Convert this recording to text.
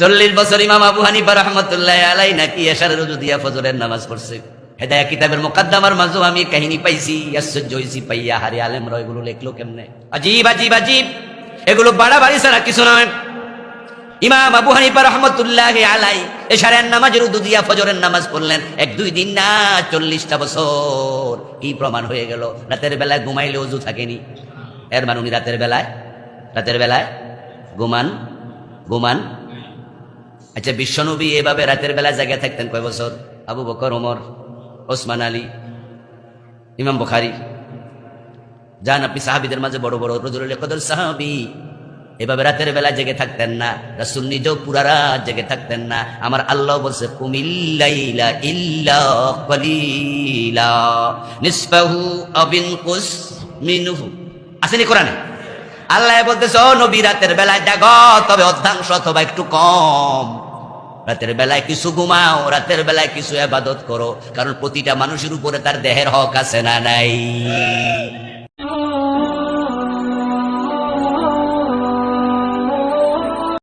চল্লিশ বছর ইমাম আবু হানিফা রহমতুল্লাহ আলাই নাকি এশার রুজু দিয়া ফজরের নামাজ পড়ছে। হেদায়া কিতাবের মোকাদ্দামার মাঝেও আমি কাহিনী পাইছি। আশ্চর্য হয়েছি পাইয়া, হারি আলেম এগুলো লেখলো কেমনে? আজীব আজীব আজীব। এগুলো বাড়াবাড়ি ছাড়া কিছু নয়। ইমাম আবু হানিফা রহমতুল্লাহ আলাই এশারের নামাজের উদু দিয়া ফজরের নামাজ পড়লেন। এক, দুই দিন না, চল্লিশটা বছর। কি প্রমাণ হয়ে গেল? রাতের বেলায় ঘুমাইলে অজু থাকেনি। এর মানে উনি রাতের বেলায় রাতের বেলায় ঘুমান ঘুমান আচ্ছা বিশ্বনবী এভাবে রাতের বেলায় জায়গায় থাকতেন কয় বছর? আবু বকর, ওমর, ওসমান, আলী, ইমাম বুখারি। যান আপনি সাহাবিদের মাঝে বড় বড় রজুল কদর সাহাবি। এভাবে রাতের বেলা জেগে থাকতেন না। রাসুল নিজেও পুরা রাত জেগে থাকতেন না। আমার আল্লাহ বলছে, কুমিল্লাইলা ইল্লা কলিলা। নিসফাহু আবিন কুস মিনহু। আসেনি কোরআনে? আল্লাহ বলতেছে নবী, রাতের বেলায় জাগো, তবে অর্ধাংশ অথবা একটু কম। রাতের বেলায় কিছু ঘুমাও, রাতের বেলায় কিছু আবাদত করো, কারণ প্রতিটা মানুষের উপরে তার দেহের হক আছে না নাই?